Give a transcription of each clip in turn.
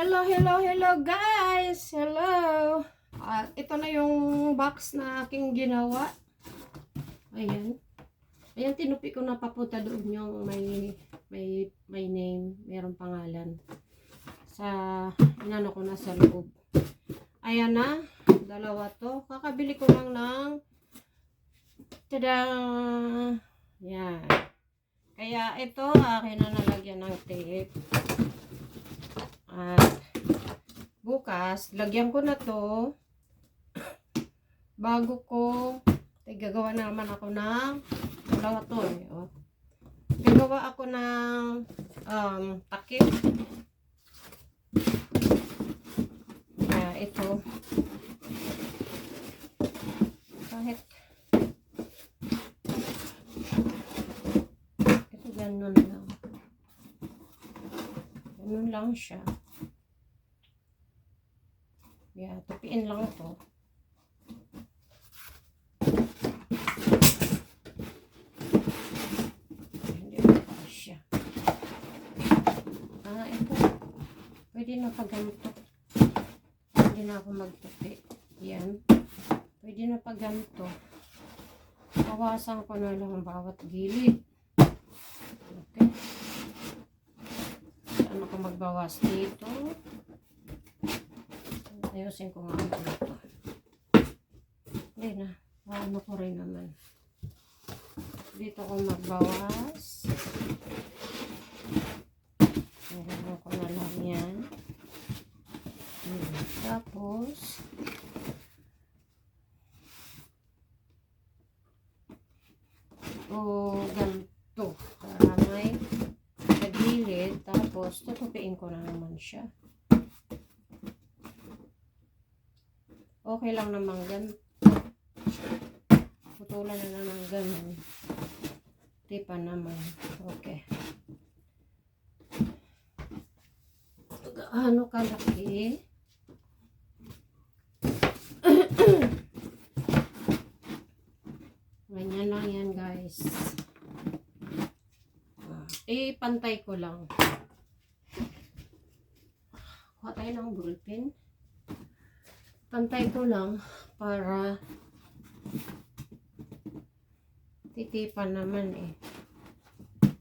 Hello, hello, hello guys! Hello! At ito na yung box na aking ginawa. Ayan. Ayan, tinupi ko na papunta doon yung may, may, may name, mayroong pangalan. Sa, inano ko na sa loob. Ayan na, dalawa to. Kakabili ko lang ng, tada! Yan. Kaya ito, akin na nalagyan ng tape. At bukas, lagyan ko na to bago ko gagawa na naman ako ng dalawa to eh. Oh. Ako ng um, takip. Kaya ito kahit ito ganun lang. Ganun lang siya. Tupiin lang to. Hindi pa siya. Ah, ito. Pwede na pag ganito. Pwede na ako magtupi. Yan. Pwede na pag ganito. Bawasan ko na lang ang bawat gilid. Okay. Saan ako magbawas dito? Ayusin ko nga dito. Hindi na. Ano ko rin naman. Dito ko magbawas. Ayan ko na lang yan. Tapos, o ganito. Para may kagilid. Tapos, tutupiin ko na naman siya. Okay lang naman ganito. Putulan na lang ng ganun. Tipa naman. Okay. Ano kalaki? Ganyan lang yan guys. Ah, Eh, pantay ko lang. Kuha tayo ng ballpen. Pantay ko lang para titipan naman eh.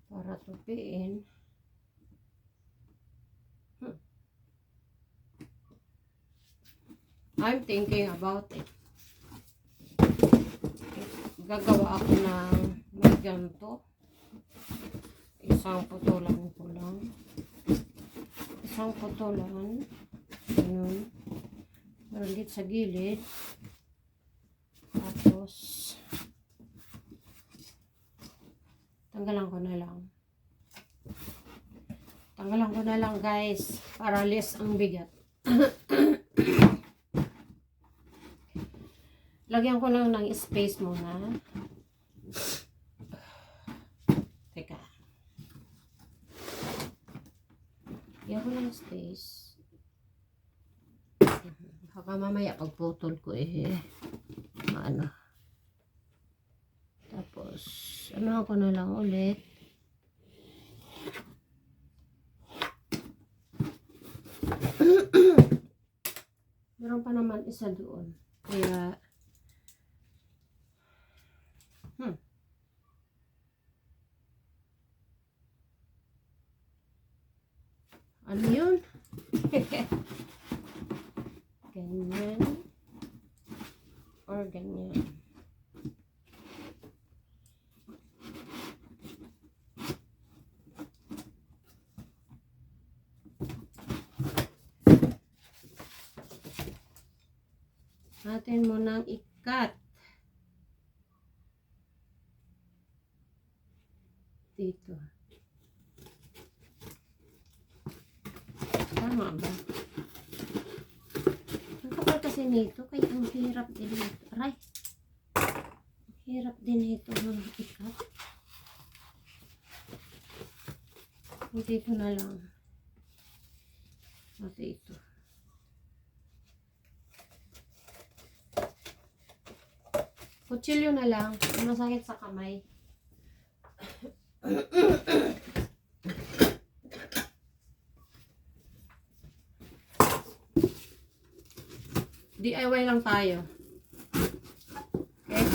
Para tupiin. Hmm. I'm thinking about it. Gagawa ako ng may ganito. Isang putulan ko lang. Isang putulan. Malit sa gilid. Tapos, tanggalan ko na lang. Tanggalan ko na lang guys. Para less ang bigat. Lagyan ko lang ng space muna. Teka. Lagyan ko ng space. Baka mamaya pagputol ko eh. Ano. Tapos, ano ko na lang ulit. Meron pa naman isa doon. Kaya, hmm. Ano yun? ganyan. Or ganyan. Natin mo nang ikat. Dito. Tama ba? Ang kapal kasi nito, kaya ang hirap din nito. Aray! Hirap din nito ng ikat. Dito na lang. At ito. Kutsilyo na lang. Masakit sa kamay. DIY lang tayo. Okay?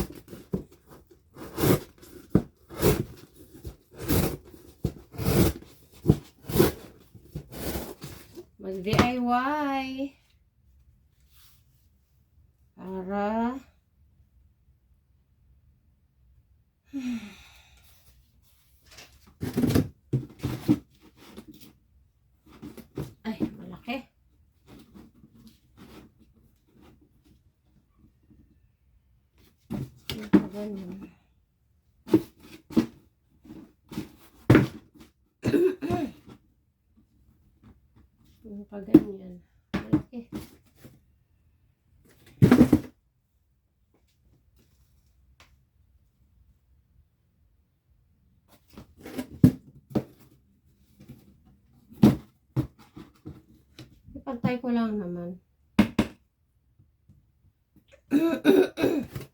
Mag-DIY. Para Ay, malaki. Ano pa ganyan? Ano pa ganyan? Malaki. Ipantay ko lang naman.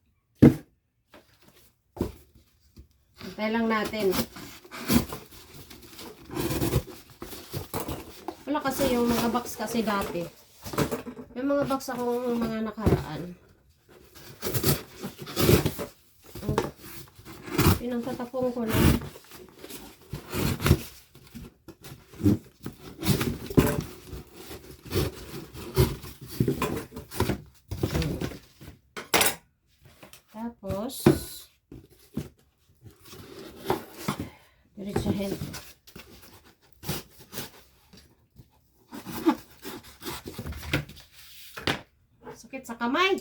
Pantay lang natin. Wala kasi yung mga box kasi dati. Yung mga box akong mga nakaraan. Pinangtatapong ko na. Tapos, diretsahin. Sakit sa kamay.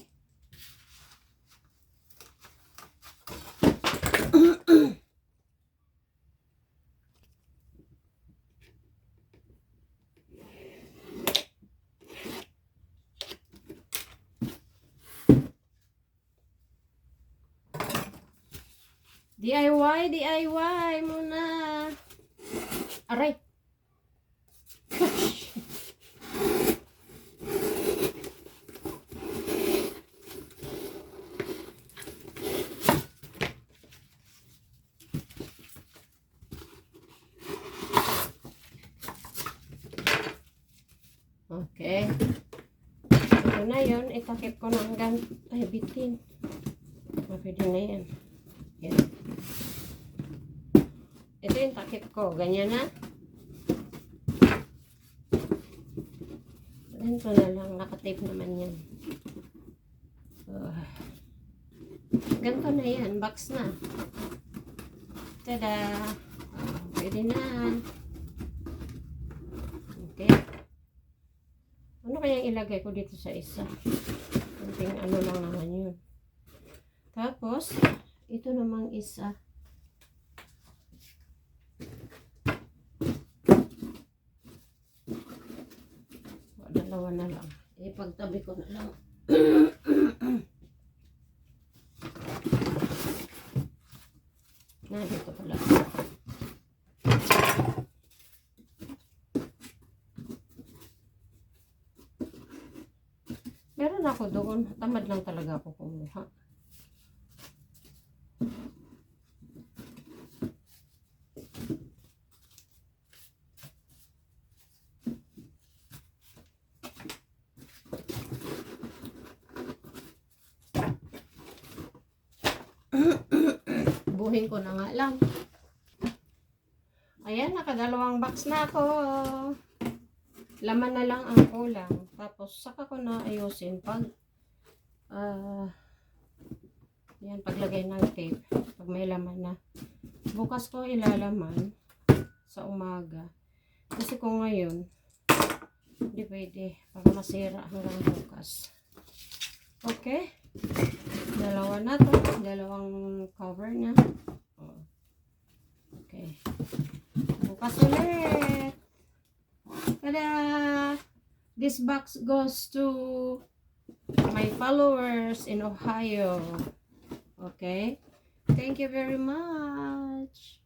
DIY, DIY muna. Aray. Okay. Yun. Itakip ko na hanggang ay bitin. Ah, Pwede na yan. Yan. Ito yung takip ko. Ganyan na. Ganito na lang. Nakatape naman yan. So, ganito na yan. Box na. Tada! Ah, pwede na. Okay. Ano kayang ilagay ko dito sa isa? Kunting ano lang naman yun. Tapos, ito namang isa. O, Dalawa na lang. Ipagtabi ko na lang. na, dito pala. Meron ako doon. Tamad lang talaga ako kumuha. Buhin ko na nga lang. Ayan, nakadalawang box na ako. Laman na lang ang kulang. Tapos, saka ko na ayusin pag ah yan, paglagay ng tape. Pag may laman na. Bukas ko ilalaman sa umaga. Kasi kung ngayon, hindi pwede. Baka masira hanggang bukas. Okay? Dalawa na to. Dalawang cover na. Oh. Okay. Bukas ulit. Tada! This box goes to my followers in Ohio. Okay? Thank you very much.